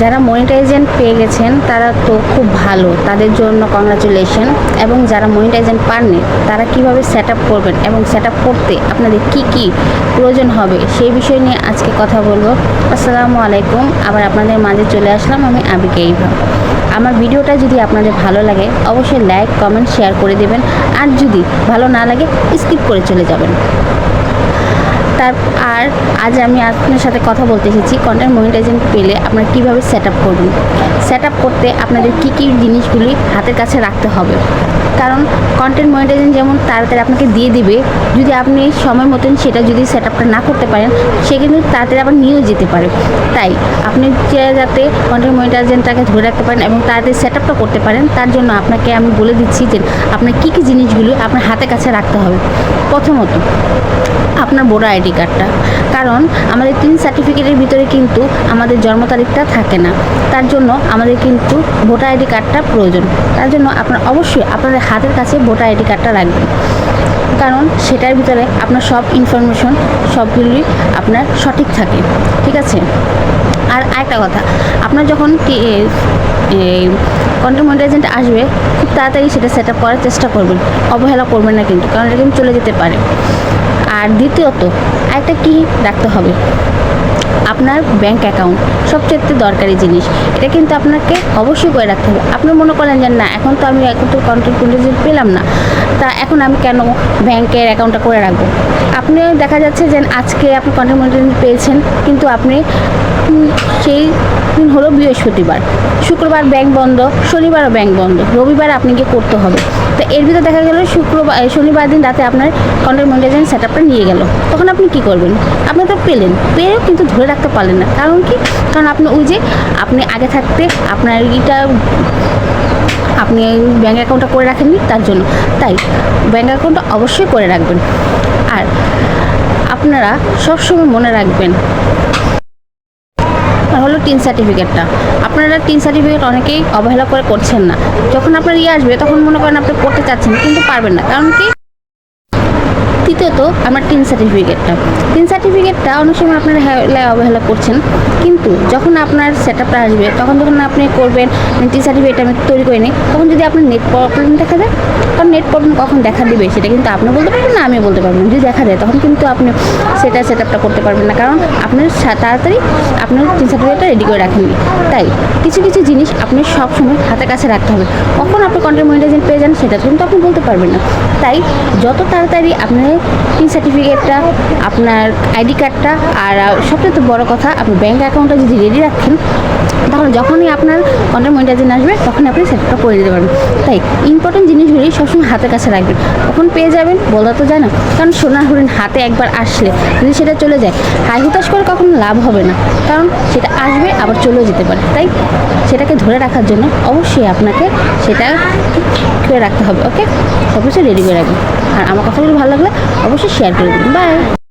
যারা মনিটাইজেন্ট পেয়ে গেছেন, তারা তো খুব ভালো। তাদের জন্য কংগ্রাচুলেশন এবং যারা মনিটাইজেন্ট পাননি, তারা কীভাবে সেট করবেন এবং সেট আপ করতে আপনাদের কি কি প্রয়োজন হবে, সেই বিষয় নিয়ে আজকে কথা বলব। আসসালামু আলাইকুম। আবার আপনাদের মাঝে চলে আসলাম আমি আবিকে এইভা আমার ভিডিওটা যদি আপনাদের ভালো লাগে, অবশ্যই লাইক কমেন্ট শেয়ার করে দেবেন। আর যদি ভালো না লাগে স্কিপ করে চলে যাবেন। তার আর আজ আমি আপনার সাথে কথা বলতে এসেছি। কন্টেন্ট মনিটাইজেশন পেলে আপনারা কীভাবে সেট আপ করবেন? সেট আপ করতে আপনাদের কী কী জিনিসগুলি হাতের কাছে রাখতে হবে? কারণ কন্টেন্ট মনিটাইজেশন যেমন তাড়াতাড়ি আপনাকে দিয়ে দিবে, যদি আপনি সময় মতন সেটা যদি সেট আপটা না করতে পারেন, সে কিন্তু তাড়াতাড়ি আবার নিয়েও যেতে পারে। তাই আপনি যাতে কন্টেন্ট মনিটাইজেশনটাকে ধরে রাখতে পারেন এবং তাড়াতাড়ি সেট আপটা করতে পারেন, তার জন্য আপনাকে আমি বলে দিচ্ছি যে আপনার কী কী জিনিসগুলি আপনার হাতের কাছে রাখতে হবে। প্রথমত, আপনার ভোটার আইডি কার্ডটা কারণ আমাদের তিন সার্টিফিকেটের ভিতরে কিন্তু আমাদের জন্ম তারিখটা থাকে না। তার জন্য আমাদের কিন্তু ভোটার আইডি কার্ডটা প্রয়োজন। তার জন্য আপনার অবশ্যই আপনাদের হাতের কাছে ভোটার আইডি কার্ডটা রাখবেন। কারণ সেটার ভিতরে আপনার সব ইনফরমেশন সবগুলি আপনার সঠিক থাকে। ঠিক আছে? আর আরেকটা কথা, আপনার যখন কন্টেন্ট এজেন্ট আসবে তাড়াতাড়ি সেটা সেট আপ করার চেষ্টা করবেন। অবহেলা করবেন না কিন্তু, কারণ এটা কিন্তু চলে যেতে পারে। আর দ্বিতীয়ত, একটা কি রাখতে হবে? আপনার ব্যাংক অ্যাকাউন্ট সবচেয়ে দরকারি জিনিস। এটা কিন্তু আপনাকে অবশ্যই করে রাখতে হবে। আপনি মনে করেন যে, না, এখন তো আমি এখন তো কন্টেন্ট মনিটাইজেন্ট পেলাম না। তা এখন আমি কেন ব্যাংকের অ্যাকাউন্টটা করে রাখব? আপনি দেখা যাচ্ছে যে, আজকে আপনি মনিটাইজেন্ট পেয়েছেন, কিন্তু আপনি সেই দিন হলো বৃহস্পতিবার। শুক্রবার ব্যাংক বন্ধ, শনিবারও ব্যাংক বন্ধ। রবিবার আপনাকে করতে হবে। তো এর ভিতরে দেখা গেল শুক্রবার শনিবার দিন রাতে আপনার কন্টেন্ট মনিটাইজেশন সেট আপটা নিয়ে গেল। তখন আপনি কি করবেন? আপনি তো পেলেন। পেয়েও কিন্তু ধরে রাখতে পারলেন না। কারণ কি? কারণ আপনি ওই যে আপনি আগে থাকতে আপনার এটা আপনি ব্যাঙ্ক অ্যাকাউন্টটা করে রাখেননি তার জন্য। তাই ব্যাঙ্ক অ্যাকাউন্টটা অবশ্যই করে রাখবেন। আর আপনারা সবসময় মনে রাখবেন হলো টিন সার্টিফিকেটটা আপনারা টিন সার্টিফিকেট অনেকেই অবহেলা করে করছেন না। যখন আপনার ইয়ে আসবে, তখন মনে করেন আপনি করতে চাচ্ছেন, কিন্তু পারবেন না। কারণ কি? তৃতীয়ত আমার টিন সার্টিফিকেটটা টিন সার্টিফিকেটটা অনেক সময় আপনারা হেলায় অবহেলা করছেন। কিন্তু যখন আপনার সেট আপটা আসবে, তখন যখন আপনি করবেন টিন সার্টিফিকেট আমি তৈরি করে নিই, তখন যদি আপনার নেট প্রবলেম দেখা যায় কারণ নেট প্রবলেম কখন দেখা দিবে সেটা কিন্তু আপনি বলতে পারবেন না আমি বলতে পারবেন। যদি দেখা যায় তখন কিন্তু আপনি সেটা সেট আপটা করতে পারবেন না। কারণ আপনার তাড়াতাড়ি আপনার টিন সার্টিফিকেটটা রেডি করে রাখেননি। তাই কিছু কিছু জিনিস আপনি সবসময় হাতের কাছে রাখতে হবে। কখন আপনি কন্টেন্ট মনিটাইজেন্ট পেয়ে যান, সেটা কিন্তু আপনি বলতে পারবেন না। তাই যত তাড়াতাড়ি আপনার টিন সার্টিফিকেটটা আপনার আইডি কার্ডটা আর সবচেয়ে বড় কথা আপনি ব্যাঙ্ক অ্যাকাউন্টটা যদি রেডি রাখেন, তাহলে যখনই আপনার কন্টেন্ট মনিটাইজেন্ট আসবে তখন আপনি সেটটা করে দিতে পারবেন। তাই ইম্পর্টেন্ট জিনিসগুলি সবসময় হাতের কাছে রাখবেন। কখন পেয়ে যাবেন, বলা তো যায় না, কারণ সোনার হরিণ হাতে একবার আসলে, যদি সেটা চলে যায়, হাই হুতাশ করে কখনো লাভ হবে না, কারণ সেটা আসবে, আবার চলেও যেতে পারে। তাই, সেটাকে ধরে রাখার জন্য অবশ্যই আপনাকে সেটা করে রাখতে হবে ওকে সব কিছু রেডি করে রাখবেন। আর আমার কথাগুলো ভালো লাগলে অবশ্যই শেয়ার করে দেবেন। বাই